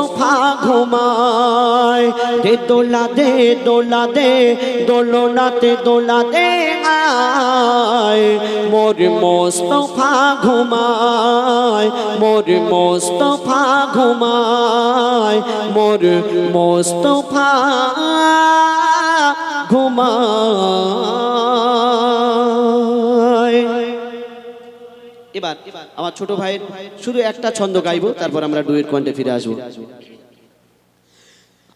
মোস্তফা ঘুমায়। দে দোলা দে দোলা দে দোলনাতে দোলা দে আয়। মোর মোস্তফা ঘুমায়, মোর মোস্তফা ঘুমায়, মোর মোস্তফা ঘুমায়। এবার। আমার ছোট ভাইয়ের শুধু একটা ছন্দ গাইবো, তারপর আমরা ডুয়েট কন্টে ফিরে আসব।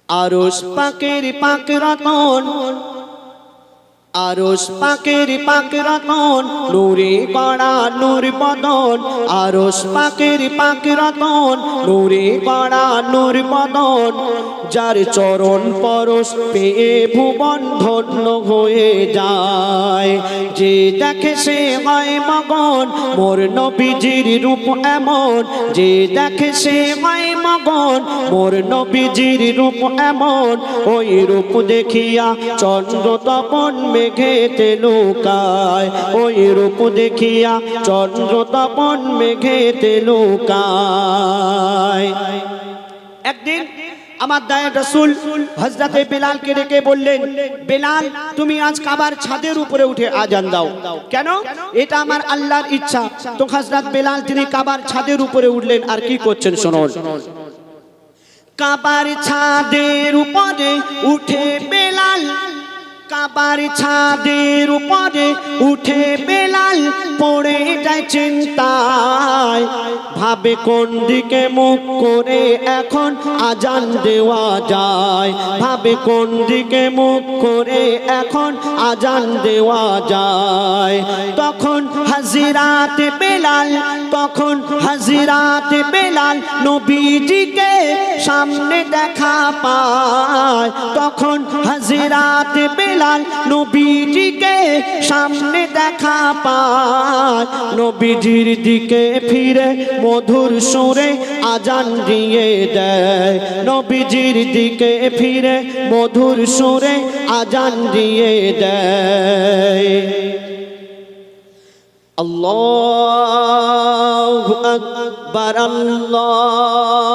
আরস পাকের পাক রতন আরস পাকের পাক রতন, নূরে কড়া নূর বদন। আরস পাকের পাক রতন, নূরে কড়া নূর বদন। যার চরণ পরশ পেয়ে ভুবন ধন্য হয়ে যায়। যে দেখে সে হয় মগন, মোর নবীজির রূপ এমন। যে দেখে সে হয় মগন মোর নবীজির রূপ এমন, ওই রূপ দেখিয়া চন্দ্র তপন মেঘেতে লুকায়। ওই রূপ দেখিয়া চন্দ্র তপন মেঘেতে লুকায়। একদিন আমার দায়ের রসুল হজরতে বেলালকে ডেকে বললেন, বেলাল, তুমি আজ কাবার ছাদের উপরে উঠে আজান দাও। কেন? এটা আমার আল্লাহর ইচ্ছা। তো হজরত বেলাল তিনি কাবার ছাদের উপরে উঠলেন, আর কি করছেন শুনুন। কাবার ছাদের উপরে উঠে বেলাল, কাবার ছাদের উপরে উঠে বেলাল পড়ে যায় চিন্তায়। ভাবে কোন দিকে মুখ করে এখন আজান দেওয়া যায়। ভাবে কোন দিকে মুখ করে এখন আজান দেওয়া যায়। তখন হাজিরাতে বেলাল, তখন হাজিরাতে বেলাল নবীজিকে সামনে দেখা পায়। তখন হাজিরাতে বেলাল নবীজিকে সামনে দেখা পায়। নবীজির দিকে ফিরে মধুর সুরে আজান দিয়ে দেয়। নবীজির দিকে ফিরে মধুর সুরে আজান দিয়ে দেয়। আল্লাহু আকবার, আল্লাহু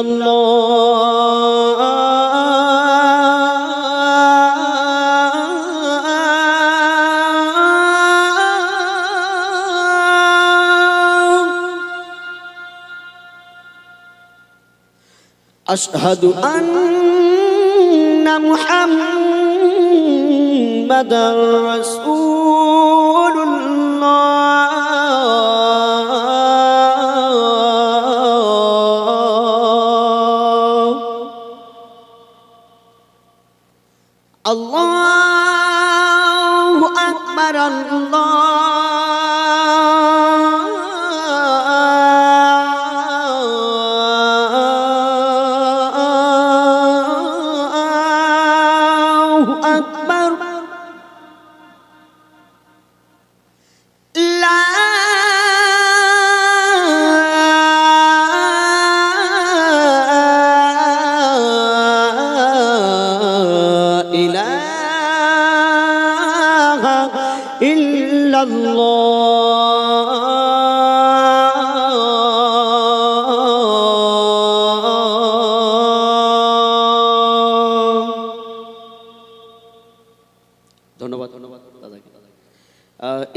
الله. أشهد أن محمد رسول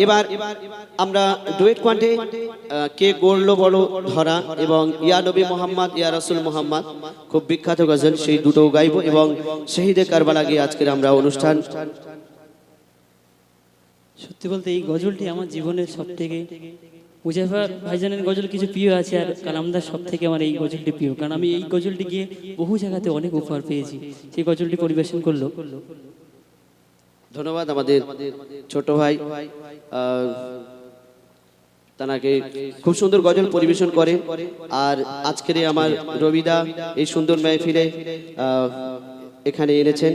এবার আমরা ডুয়েট কোয়ান্টে কে গড়লো বড় ধরা এবং ইয়া নবী মোহাম্মদ, ইয়া রসুল মোহাম্মদ। খুব বিখ্যাত গজল, সেই দুটো গাইবো এবং শহীদে কারবালা গিয়ে আজকের আমরা অনুষ্ঠান। সত্যি বলতে এই গজলটি আমার জীবনের সব থেকে মুজাফা ভাইজানের গজল কিছু প্রিয় আছে আর কালামদার সব থেকে আমার এই গজলটি প্রিয়। কারণ আমি এই গজলটি গিয়ে বহু জায়গাতে অনেক উপহার পেয়েছি। সেই গজলটি পরিবেশন করল। ধন্যবাদ আমাদের ছোট ভাই। তানাকে খুব সুন্দর গজল পরিবেশন করে। আর আজকের আমার রবিদা এই সুন্দর মেহফিলে এখানে এনেছেন।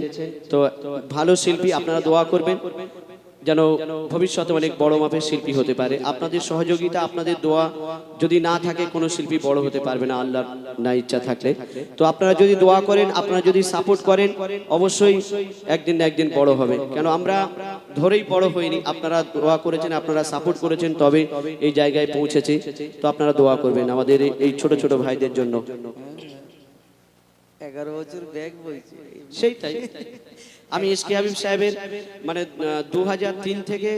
তো ভালো শিল্পী, আপনারা দোয়া করবেন। যেন ভবিষ্যতে অনেক বড় মাপের শিল্পী হতে পারে। আপনাদের সহযোগিতা আপনাদের দোয়া যদি না থাকে কোনো শিল্পী বড় হতে পারবে না আল্লাহর না ইচ্ছা থাকলে। তো আপনারা যদি দোয়া করেন আপনারা যদি সাপোর্ট করেন অবশ্যই একদিন না একদিন বড় হবে। কেন আমরা ধরেই বড় হইনি। আপনারা দোয়া করেছেন আপনারা সাপোর্ট করেছেন তবে এই জায়গায় পৌঁছেছে। তো আপনারা দোয়া করবেন আমাদের এই- ছোট ছোট ভাইদের জন্য। এগারো বছর ব্যাগ বইছে। সেইটাই। আমি এস কে হাবিব সাহেবের মানে দু তিন থেকে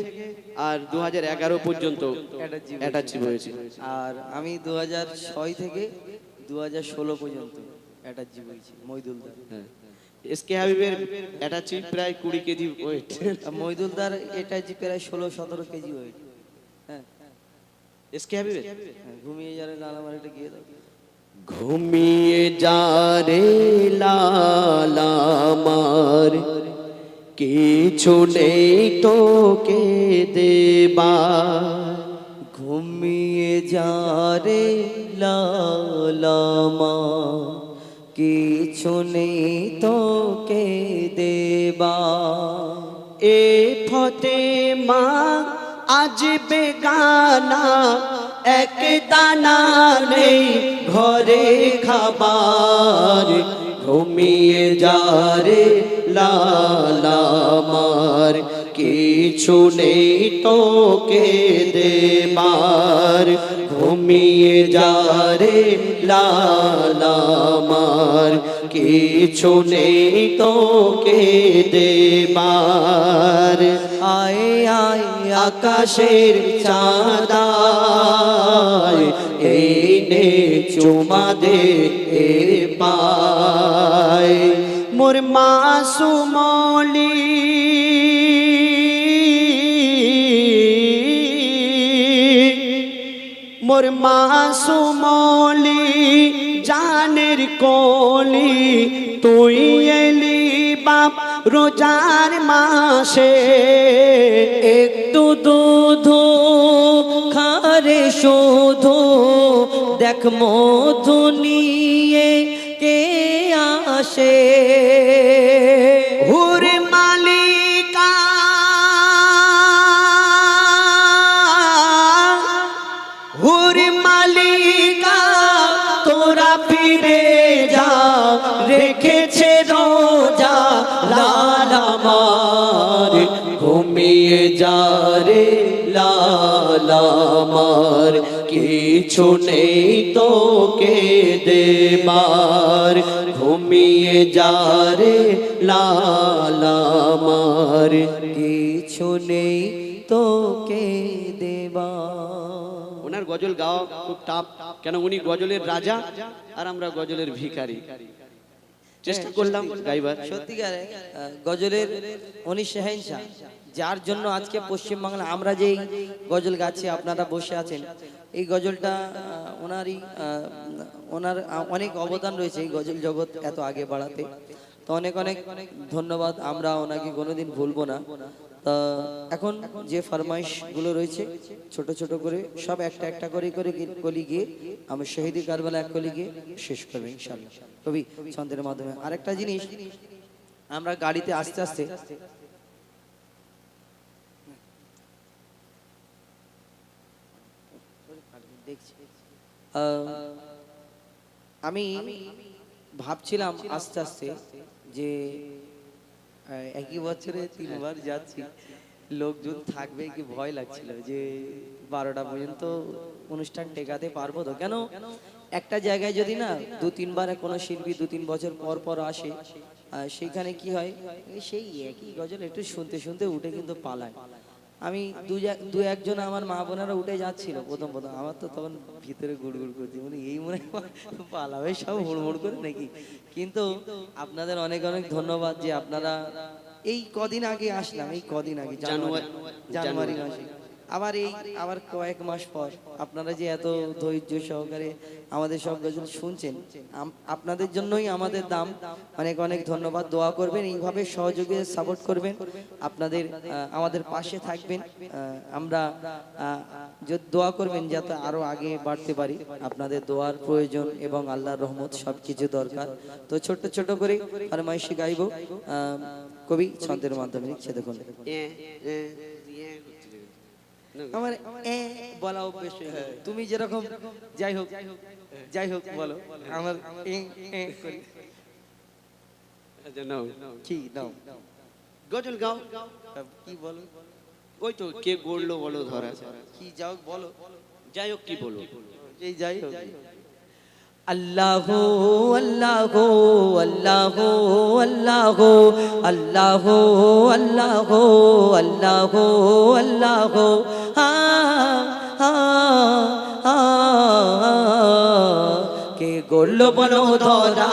আর দু এগারো পর্যন্ত Attachee অ্যাটাচি হয়েছে। আর আমি দু ছয় থেকে দু ষোলো পর্যন্ত একটা বইছি মইদুলদার এস কে হাবিবের অ্যাটাচি প্রায় কুড়ি কেজি ওয়েট মইদুলদার এটা প্রায় ষোলো সতেরো কেজি ওয়েট হ্যাঁ এস কে হাবিবের হ্যাঁ, ঘুমিয়ে যারে লালামার এটা গিয়ে দাও। ঘুমিয়ে যা রে লালামার কিছু নেই তোকে দেবা ঘুমিয়ে যা রে লালামা কিছু নেই তোকে দেবা এ ফতে মা আজ বেগানা, এক দানা নেই ঘরে খাবার। ঘুমিয়ে যা রে লালামার কিছু নেই তোকে দেবার ঘুমিয়ে যা রে লালামার কিছু নেই তোকে দেবার আয় আয়, আকাশের চাঁদায়, এই নে চুমা দে এ পায় মোর মাসুমলি মোর মাসুমলি জানের কলি। তুই এলি বাপ রোজার মাসে। একটু দুধ খারে শোধ। দেখ মধু নিয়ে কে আসে? কিছু নেই তোকে দেবার। ঘুমিয়ে যা রে লাল আমার কিছু নেই তোকে দেবা ওনার গজল গাওয়া খুব টাফ কেন উনি গজলের রাজা আর আমরা গজলের ভিখারি। চেষ্টা করলাম গাইবার। সত্যিকারে গজলের উনি শাহেনশাহ যার জন্য আজকে পশ্চিমবাংলা আমরা যেই গজল গাছে আপনারা বসে আছেন, এই গজলটা ওনারই ওনার অনেক অবদান রয়েছে এই গজল জগৎ এত আগে বাড়াতে। তো অনেক অনেক ধন্যবাদ, আমরা ওনাকে কোনোদিন ভুলবো না। তা এখন যে ফরমাইশগুলো রয়েছে, ছোট ছোট করে, সব একটা একটা করে করে কলি গিয়ে আমি শহীদি কারবালা এক কলি গিয়ে শেষ করব ইনশাল্লাহ কবি, ছন্দের মাধ্যমে। আরেকটা জিনিস, আমরা গাড়িতে আস্তে আস্তে দেখছি আহ, আমি ভাবছিলাম আস্তে আস্তে যে একই বছরে তিনবার যাচ্ছি। লোকজন থাকবে কি ভয় লাগছিল যে, বারোটা পর্যন্ত অনুষ্ঠান টেকাতে পারব তো? কেন? একটা জায়গায় যদি না, দু তিনবার কোনো শিল্পী দু তিন বছর পর পর আসে সেইখানে কি হয়? সেই একই গজল একটু শুনতে শুনতে উঠে কিন্তু পালায়। আমি দু একজন আমার মা বোনেরা উঠে যাচ্ছিল প্রথম প্রথম। আমার তো তখন ভিতরে গুড়গুড় করছি। মানে এই মনে হয় পালাবে সব হুড়মুড় করে নাকি? কিন্তু আপনাদের অনেক অনেক ধন্যবাদ যে আপনারা এই কদিন আগে আসলাম এই কদিন আগে জানুয়ারি- জানুয়ারি। মাসে। আবার এই আবার কয়েক মাস পর আপনারা যে এত ধৈর্য সহকারে আমাদের সব গজল শুনছেন আপনাদের জন্যই আমাদের দাম অনেক অনেক ধন্যবাদ। দোয়া করবেন, এইভাবে সহযোগে সাপোর্ট করবেন। আপনাদের আমাদের পাশে থাকবেন। আমরা দোয়া করবেন যাতে আরও আগে বাড়তে পারি। আপনাদের দোয়ার প্রয়োজন এবং আল্লাহর রহমত সবকিছু দরকার। তো ছোট্ট ছোট করে ফরমাইশি গাইব। কবি ছন্দের মাধ্যমে দেখুন। আমার এ বলা অভ্যেস তুমি যেরকম যাই হোক যাই হোক বলো আমার এ এ করি। আচ্ছা নাও। কি নাও। গজল গাও। কি বলো? ওই তো কে গড়লো বলো ধরা। কি যাও বলো। যাই হোক কি বলো? এই যাই হোক। আল্লাহ আল্লাহ আল্লাহ আল্লাহ আল্লাহ আল্লাহ আল্লাহ আল্লাহ হা হা হা কে গড়ল বলো ধরা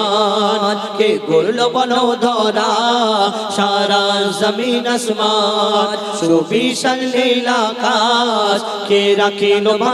मान के गोल बनो धोरा सारा जमीन आसमान सुबी सलीलाकाश के रखी नुमा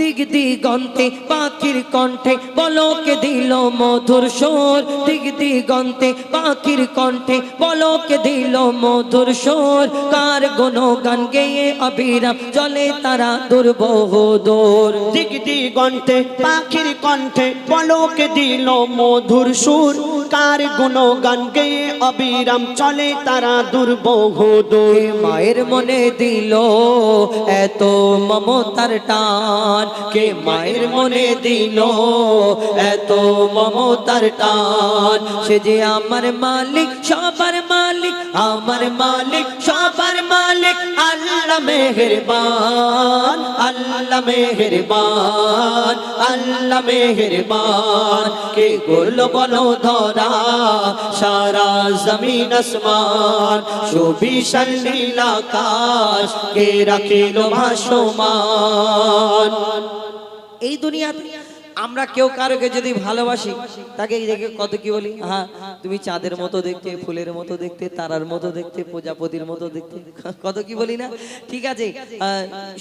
দিগ দিগন্তে পাখির কণ্ঠে বলকে দিল মধুর সোর। দিগ দিগন্তে পাখির কণ্ঠে বলকে দিল মধুর সুর। কার গুণ গান গেয়ে অবিরাম চলে তারা দুর্বহ দূর। দিক দিগন্তে পাখির কণ্ঠে পলকে দিল মধুর সুর। কার গুণগান গেয়ে অবিরাম চলে তারা দুর্বহুদুর মায়ের মনে দিল এত মমতার টান। কে মায়ের মনে দিল। এত মমতার টান। সে যে আমার মালিক, সবার মালিক, আমার মালিক, সবার মালিক, আল্লাহ মেহেরবান আল্লাহ মেহেরবান আল্লাহ মেহেরবান। কে করল বলো ধরা, সারা জমিন আসমান, সুবিশাল নীল আকাশ, কে রাখিল ভাসমান। এই দুনিয়াতে আমরা কেউ কারোকে যদি ভালোবাসি, তাকে দেখে কত কি বলি? হ্যাঁ তুমি চাঁদের মতো দেখতে, ফুলের মতো দেখতে, তারার মতো দেখতে, প্রজাপতির মতো দেখতে, কত কি বলি না? ঠিক আছে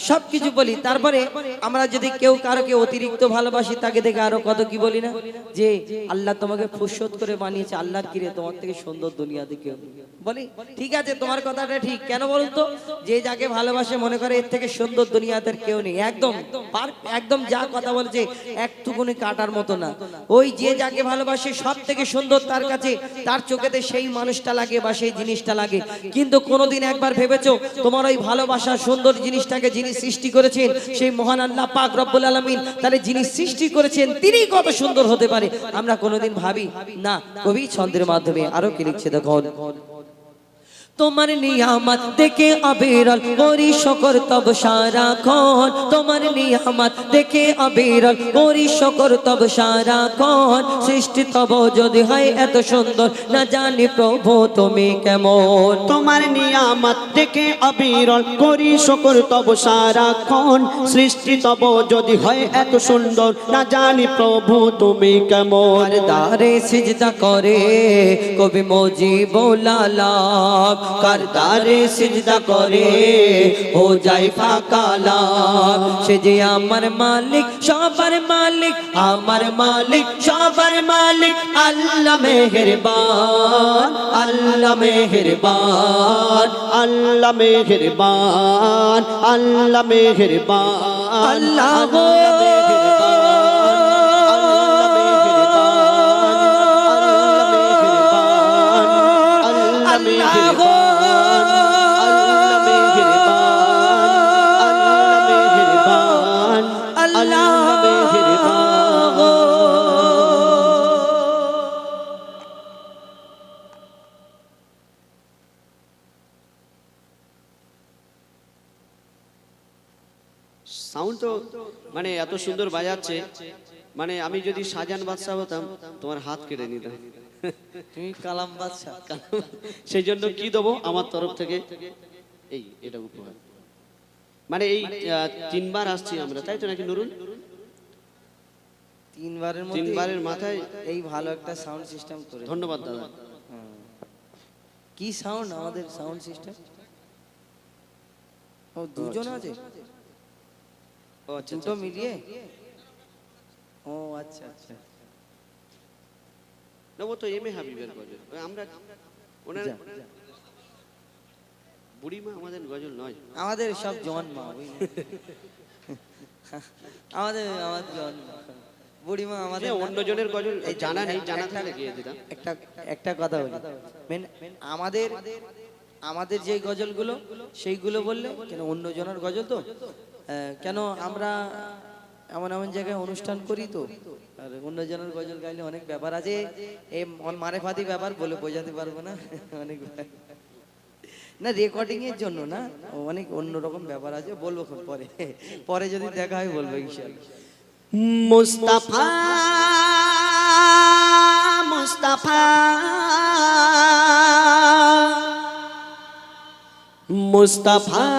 সব কিছু বলি। তারপরে আমরা যদি কেউ কারোকে অতিরিক্ত ভালোবাসি, তাকে দেখে আরও কত কি বলি না? যে আল্লাহ তোমাকে ফুসত করে বানিয়েছে আল্লাহ কিরে, তোমার থেকে সুন্দর দুনিয়া নেই। বলি, ঠিক আছে, তোমার কথাটা ঠিক। কেন বলুন তো? যে যাকে ভালোবাসে, মনে করে এর থেকে সুন্দর দুনিয়াতে কেউ নেই। একদম একদম যা কথা বলছে একটুকুনি কাটার মতো না। ওই যে যাকে ভালোবাসে, সব থেকে সুন্দর তার কাছে, তার চোখেতে সেই মানুষটা লাগে বা সেই জিনিসটা লাগে। কিন্তু কোনোদিন একবার ভেবেছো, তোমার ওই ভালোবাসা সুন্দর জিনিসটাকে যিনি সৃষ্টি করেছেন, সেই মহান আল্লাহ পাক রব্বুল আলামিন তাহলে যিনি সৃষ্টি করেছেন তিনি কত সুন্দর হতে পারে। আমরা কোনোদিন ভাবি, না, কবি ছন্দের মাধ্যমে আরও কি লিখছে দেখুন। তোমার নিয়ামত দেখে অবিরল করি শকর তব সারাক্ষণ। তোমার নিয়ামত দেখে অবিরল করি শকর তব সারাক্ষণ। সৃষ্টি তব যদি হয় এত সুন্দর না জানি প্রভু তুমি কেমন। তোমার নিয়ামত দেখে অবিরল করি শকর তব সারাক্ষণ। সৃষ্টি তব যদি হয় এত সুন্দর না জানি প্রভু তুমি কেমন। দারে সিজদা করে কবি মজিবুল আলাম। কার দারে সিজদা করে? ও যাই ফাঁকা লাভ সে যে আমার মালিক সবার মালিক আমার মালিক সবার মালিক। আল্লাহ মেহেরবান আল্লাহ মেহেরবান আল্লাহ মেহেরবান আল্লাহ মেহেরবান আল্লাহ। আল্লাহ সাউন্ড তো মানে এত সুন্দর বাজাচ্ছে। মানে আমি যদি সাজান বাদশাহ হতাম তোমার হাত কেটে নিতাম। তুমি কালাম বাদশা সেই জন্য কি দেবো? আমার তরফ থেকে এই এটা উপহার। মানে এই তিনবার আসছি আমরা তাই তো নাকি নুরুল? তিনবারের মধ্যে তিনবারের মাথায় এই ভালো একটা সাউন্ড সিস্টেম করে ধন্যবাদ দাদা। কি সাউন্ড আমাদের সাউন্ড সিস্টেম ও দুজন আছে? ও আচ্ছা দুটো মিলিয়ে? ও আচ্ছা আচ্ছা। না ও তো এম এ হাবিবের গজল। আমরা ওনার। বুড়িমা আমাদের গজল নয়। আমাদের সব জন মা? আমাদের আমার জন বুড়িমা আমাদের যে অন্যজনের গজল এই জানা নেই জানা থাকলে গিয়ে দিতাম। একটা একটা কথা বলি। মেন আমাদের আমাদের যে গজলগুলো সেইগুলো বললে কেন অন্য জনের গজল তো? কেন আমরা এমন এমন জায়গায় অনুষ্ঠান করি তো? আর অন্য জনের গজল গাইলে অনেক ব্যাপার আছে। এই মারে ফাতি ব্যাপার বলে বোঝাতে পারব না। অনেক না রেকর্ডিং এর জন্য না, অনেক অন্যরকম ব্যাপার আছে, বলব পরে। পরে যদি দেখা হয় বলব মুস্তাফা মুস্তাফা মুস্তাফা।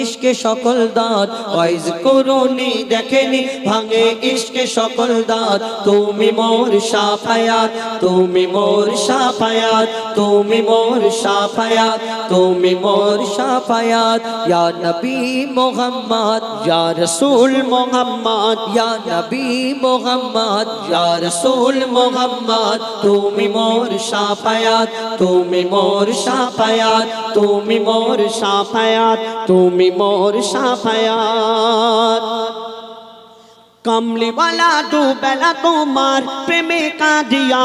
ইশকে সকল দাঁত। ওয়াইজ করুনি দেখেনি, ভাঙে ইশকে সকল দাঁত। তুমি মোর সাফায়াত, তুমি মোর সাফায়াত, তুমি মোর সাফায়াত, তুমি মোর সাফায়াত। ইয়া নবী মোহাম্মদ, ইয়া রাসূল মোহাম্মদ, ইয়া নবী মোহাম্মদ, ইয়া রাসূল মোহাম্মদ। তুমি মোর সাফায়াত, তুমি মোর সাফায়াত, তুমি মোর সাফায়াত, তুমি মোর সাফায়াত। কমলিওয়ালা দুবেলা তোমার প্রেমে কাঁদিয়া,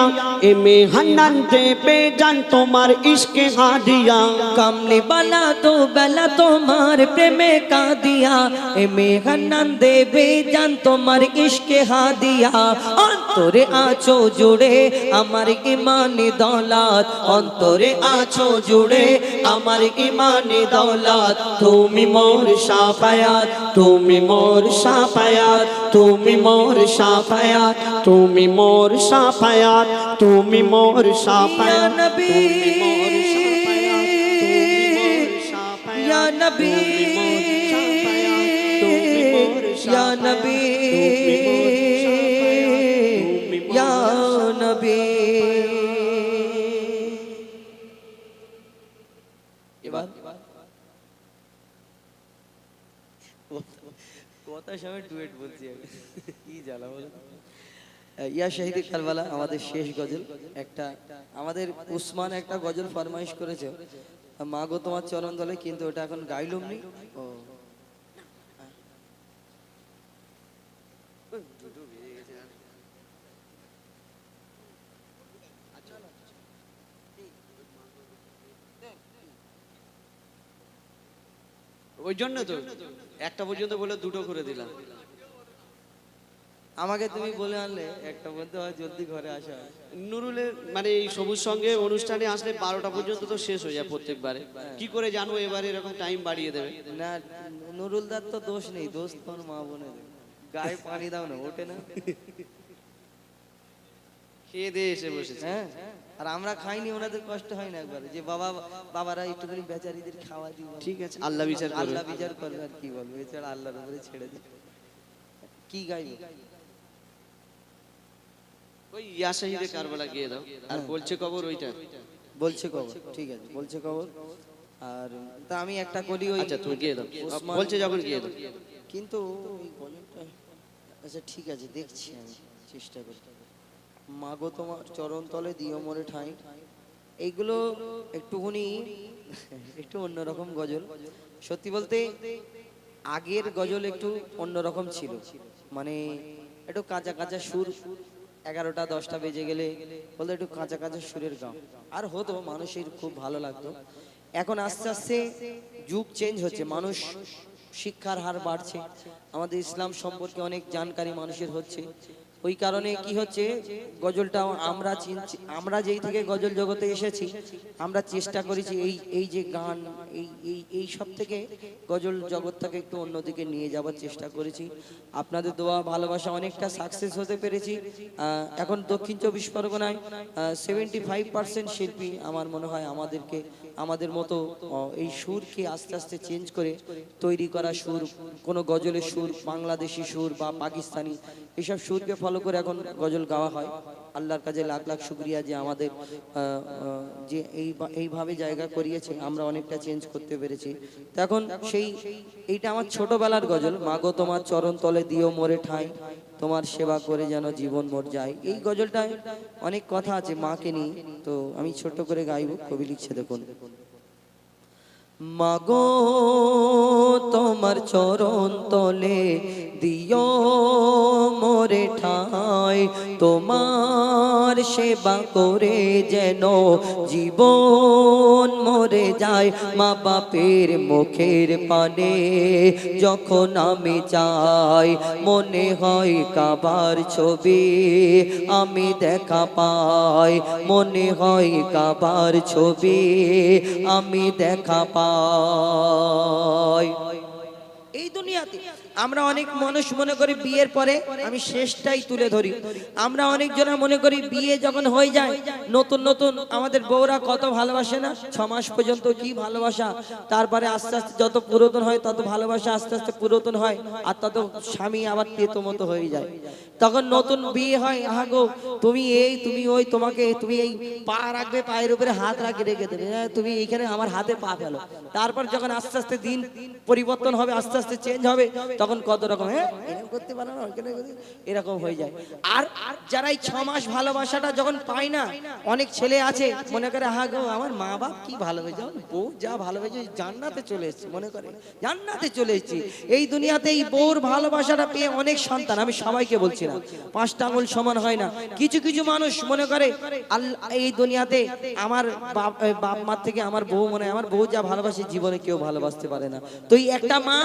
এমে হান্নান দেবে জান তোমার ইশকে হাদিয়া। কমলিওয়ালা দুবেলা তোমার প্রেমে কাঁদিয়া, এমে হান্নান দেবে জান তোমার ইশকে হাদিয়া। অন্তরে আছো জুড়ে আমার ইমানি দৌলত, অন্তরে আছো জুড়ে আমার ইমানি দৌলত। তুমি মোর সাফায়াত, তুমি মোর সাফায়াত তুমি তুমি মোর সাফায়াত তুমি মোর সাফায়াত তুমি মোর সাফায়াত নবী ইয়া নবী ইয়া নবী ইয়া নবী। ইয়া শাহিদি কারবালা, আমাদের শেষ গজল, একটা, আমাদের উসমান একটা গজল ফরমাইশ করেছে। মা গো, তোমার চরণ দলে কিন্তু ওটা এখন গাইলুম নি। ও। ওই জন্য তো, একটা পর্যন্ত বলে দুটো করে দিলাম। আমাকে তুমি বলে আনলে একটা বলতে হয় জলদি ঘরে আসা। নুরুলের মানে এই সবুজ সঙ্গে অনুষ্ঠানে আসলে বারোটা পর্যন্ত তো শেষ হয়ে যায় প্রত্যেকবারে। কি করে জানব এবারে এরকম টাইম বাড়িয়ে দেবে? না নুরুল দার তো দোষ নেই দোষ তোর মা বোনের। গায়ে পানি দাও না ওঠে না। খেয়ে দিয়ে এসে বসেছে। হ্যাঁ আর আমরা খাইনি ওনাদের কষ্ট হয় না একবার। যে বাবা বাবারা একটুখানি বেচারিদের খাওয়া দিব ঠিক আছে আল্লাহ বিচার করবে আল্লাহ বিচার করবে আর কি বলব এছাড়া আল্লাহর উপরে ছেড়ে দিই কি গাইব? ওই ইয়া শাহিদে কারবালা গিয়ে দাও। আর বলছে কবর ওইটা। বলছে খবর ঠিক আছে বলছে খবর আর তা আমি একটা করি ওই আচ্ছা তুমি গিয়ে দাও। বলছে যখন গিয়ে দাও। কিন্তু ওই আচ্ছা ঠিক আছে দেখছি আমি চেষ্টা করি। মাগো তোমার চরণ তলে দিও মোরে ঠাঁই। এইগুলো একটুখানি একটু অন্যরকম গজল। সত্যি বলতে আগের গজল একটু অন্যরকম ছিল। মানে একটু কাঁচা কাঁচা সুর এগারোটা, দশটা বেজে গেলে বলতো একটু কাঁচা কাঁচা সুরের গান। আর হতো, মানুষের খুব ভালো লাগতো। এখন আস্তে আস্তে যুগ চেঞ্জ হচ্ছে, মানুষ শিক্ষার হার বাড়ছে। আমাদের ইসলাম সম্পর্কে অনেক জানকারি মানুষের হচ্ছে। ওই কারণে কি হচ্ছে? গজলটা আমরা আমরা যেই থেকে গজল জগতে এসেছি, আমরা চেষ্টা করেছি এই এই যে গান, এই এই এই সব থেকে গজল জগৎটাকে একটু অন্যদিকে নিয়ে যাওয়ার চেষ্টা করেছি। আপনাদের দোয়া, ভালোবাসা অনেকটা সাকসেস হতে পেরেছি। এখন দক্ষিণ চব্বিশ পরগনায় সেভেন্টি ফাইভ পার্সেন্ট শিল্পী আমার মনে হয় আমাদেরকে আমাদের মতো এই সুরকে আস্তে আস্তে চেঞ্জ করে তৈরি করা সুর, কোনো গজলের সুর, বাংলাদেশি সুর বা পাকিস্তানি, এসব সুরকে ফলো করে এখন গজল গাওয়া হয়। আল্লাহর কাছে লাখ লাখ শুক্রিয়া যে আমাদের যে এই এইভাবে জায়গা করিয়েছে, আমরা অনেকটা চেঞ্জ করতে পেরেছি। তো এখন সেই, এইটা আমার ছোটবেলার গজল, মাগো তোমার চরণ তলে দিও মোরে ঠাঁই। তোমার সেবা করে যেন জীবন মর যায়। এই গজলটায় অনেক কথা আছে মাকে নিয়ে, তো আমি ছোট করে গাইব, কবি লিখছে দেখুন। মাগো, তোমার চরণ তলে দিও মোরে ঠাই। তোমার সেবা করে যেন জীবন মরে যায়। মা বাপের মুখের পানে যখন আমি চাই মনে হয় কাবার ছবি আমি দেখা পাই। মনে হয় কাবার ছবি আমি দেখা পাই। এই দুনিয়াতে আমরা অনেক মানুষ মনে করি বিয়ের পরে আমি শেষটাই তুলে ধরি। আমরা অনেক জনা মনে করি বিয়ে যখন হয়ে যায় নতুন নতুন আমাদের বউরা কত ভালোবাসে না? ছ মাস পর্যন্ত কি ভালোবাসা? তারপরে আস্তে আস্তে যত পুরাতন হয় তত ভালোবাসা আস্তে আস্তে পুরাতন হয় আর তত স্বামী আবার তেতো মতো হয়ে যায়। তখন নতুন বিয়ে হয় আহা গো তুমি এই তুমি ওই তোমাকে তুমি এই পা রাখবে পায়ের উপরে হাত রাখে রেখে দেবে। হ্যাঁ, তুমি এইখানে আমার হাতে পা ফেলো। তারপর যখন আস্তে আস্তে দিন পরিবর্তন হবে আস্তে আস্তে চেঞ্জ হবে তখন কত রকম হ্যাঁ? এরকম করতে পারো না ওইখানে এরকম হয়ে যায়। আর যারা এই ছ মাস ভালোবাসাটা যখন পায় না অনেক ছেলে আছে মনে করে হা গো আমার মা বাপ কি ভালোবেসে বউ যা ভালোবেসে জান্নাতে চলে এসেছে। মনে করে জান্নাতে চলে এসেছি। এই দুনিয়াতে এই বউর ভালোবাসাটা পেয়ে অনেক সন্তান আমি সবাইকে বলছি না। পাঁচটা আঙুল সমান হয় না। কিছু কিছু মানুষ মনে করে এই দুনিয়াতে আমার বাপ মার থেকে আমার বউ মনে হয় আমার বউ যা ভালোবাসে জীবনে কেউ ভালোবাসতে পারে না। তো এই একটা মা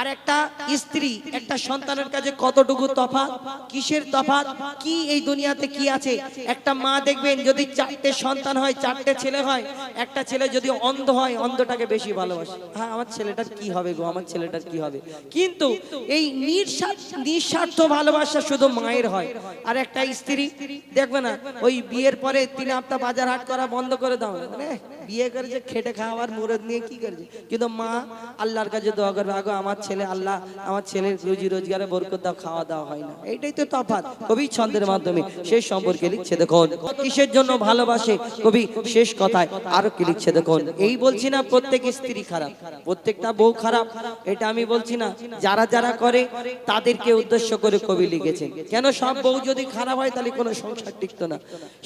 আর একটা স্ত্রী, একটা সন্তানের কাছে কতটুকু তফাৎ? কিসের তফাৎ? কি এই দুনিয়াতে কি আছে? একটা মা দেখবেন যদি চারটে সন্তান হয়, চারটে ছেলে হয়, একটা ছেলে যদি অন্ধ হয়, অন্ধটাকে বেশি ভালোবাসে। হ্যাঁ আমার ছেলেটার কি হবে গো? আমার ছেলেটার কি হবে? কিন্তু এই নিঃস্বার্থ নিঃস্বার্থ ভালোবাসা শুধু মায়ের হয়। আর একটা স্ত্রী, দেখবে না, ওই বিয়ের পরে তিন হপ্তাহ বাজার হাট করা বন্ধ করে দাও। মানে বিয়ে করেছে, খেটে খাওয়ার মুরদ নিয়ে কি করেছে? কিন্তু মা, আল্লাহর কাছে দোয়া করবে, আগো, আমার ছেলে আল্লাহ, আমার ছেলের রুজি রোজগারে বরকত দাও, খাওয়া দাওয়া হয় না। এইটাই তো তফাৎ। কবি ছন্দের মাধ্যমে সেই সম্পর্কে লিখছে, দেখুন, কিসের জন্য ভালোবাসে? কবি শেষ কথায় আরও কি লিখছে, দেখুন, এই বলছি না, প্রত্যেক স্ত্রী খারাপ, প্রত্যেকটা বউ খারাপ, এটা আমি বলছি না, যারা যারা করে, তাদেরকে উদ্দেশ্য করে কবি লিখেছেন। কেন সব বউ যদি খারাপ হয়, তাহলে কোনো সংসার টিকতো না?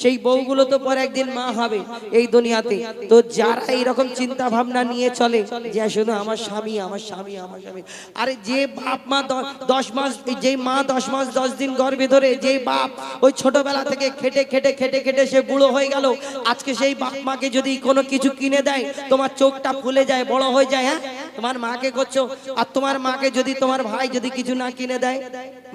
সেই বউগুলো তো পরে একদিন মা হবে, এই দুনিয়াতে। তো যারা এইরকম চিন্তা ভাবনা নিয়ে চলে, যে শুধু আমার স্বামী আমার স্বামী আমার স্বামী। আরে যে বাপ মা দশ মাস যে মা দশ মাস দশ দিন গর্ভে ধরে, যে বাপ ওই ছোটবেলা থেকে খেটে খেটে খেটে খেটে সে বুড়ো হয়ে গেল, আজকে সেই বাপ মাকে যদি কোনো কিছু কিনে দেয়, তোমার চোখটা ফুলে যায়, বড় হয়ে যায় হ্যাঁ? তোমার মাকে করছ, আর তোমার মাকে যদি তোমার ভাই যদি কিছু না কিনে দেয়,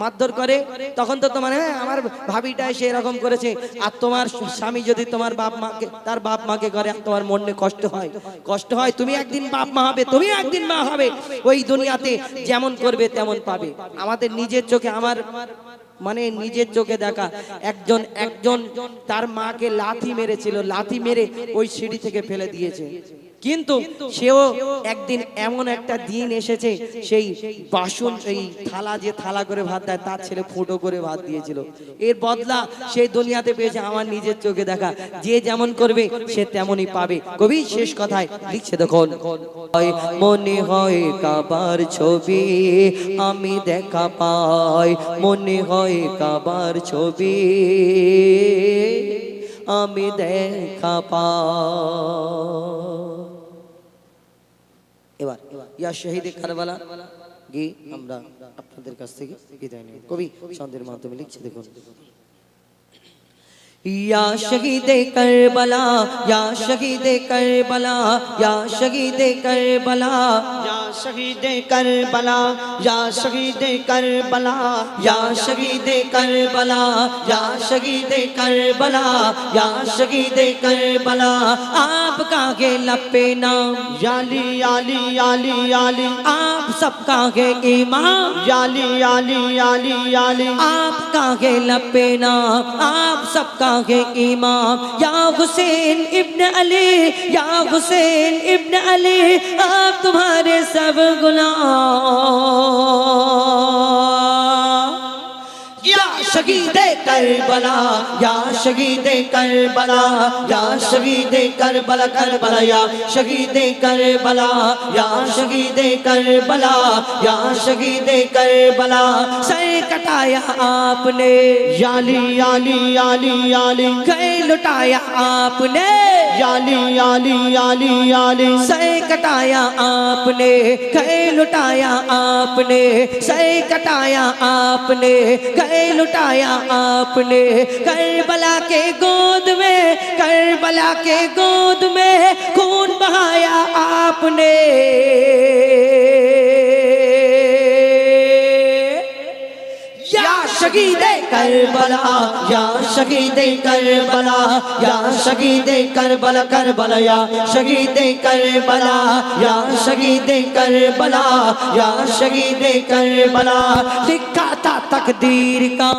মারধর করে, তখন তো তোমার হ্যাঁ আমার ভাবিটা এসে এরকম করেছে। আর তোমার স্বামী যদি তোমার বাপ মাকে, তার বাপ মাকে করে তোমার মনে কষ্ট হয়। কষ্ট হয়, তুমি একদিন বাপ মা হবে, তুমি একদিন মা হবে। ওই দুনিয়াতে যেমন করবে, তেমন পাবে। আমাদের নিজের চোখে, আমার মানে নিজের চোখে দেখা, একজন একজন তার মাকে লাথি মেরেছিল, লাথি মেরে ওই সিঁড়ি থেকে ফেলে দিয়েছে। কিন্তু সেও একদিন এমন একটা দিন এসেছে সেই বাসন এই থালা যে থালা করে ভাত দেয় তার ছেলে ফুটো করে ভাত দিয়েছিল। এর বদলা সেই দুনিয়াতে পেয়েছে আমার নিজের চোখে দেখা। যে যেমন করবে সে তেমনই পাবে। কবি শেষ কথায় লিখছে দেখুন মনে হয় কাবার ছবি আমি দেখা পাই। মনে হয় কাবার ছবি আমি দেখা পাই। ইয়া শহীদ কারবালা গিয়ে আমরা আপনাদের কাছ থেকে বিদায় নেব কবি ছন্দের মাধ্যমে লিখছে দেখুন شہید کربلا، یا شہید کربلا، یا شہید کربلا، یا شہید کربلا، یا شہید کربلا، آپ کا گے لپے نام یالی علی علی علی آپ سب کا گے امام یالی علی علی علی آپ کا گے لپے نام، آپ سب کا گے امام، یا حسین ابن علی، یا حسین ابن علی، آپ تمہارے ساتھ সব গুণ شہید کربلا یا شہید کربلا یا شہید کربلا کربلا یا شہید کربلا یا شہید کربلا یا شہید کربلا۔ سر کٹایا آپ نے یالی یالی یالی یالی۔ گئے لٹایا آپ نے یالی یالی یالی یالی۔ سر کٹایا آپ نے گئے لٹایا آپ نے سر کٹایا آپ نے گئے لٹایا بلایا آپ نے کربلا کے گود میں، کربلا کے گود میں خون بہایا آپ نے۔ یا شگیدے کربلا، یا شہید کربلا، یا شہید کربلا کربلا، یا شہید کربلا، یا شہید کربلا، یا شہید کربلا، لکھا تھا تقدیر کا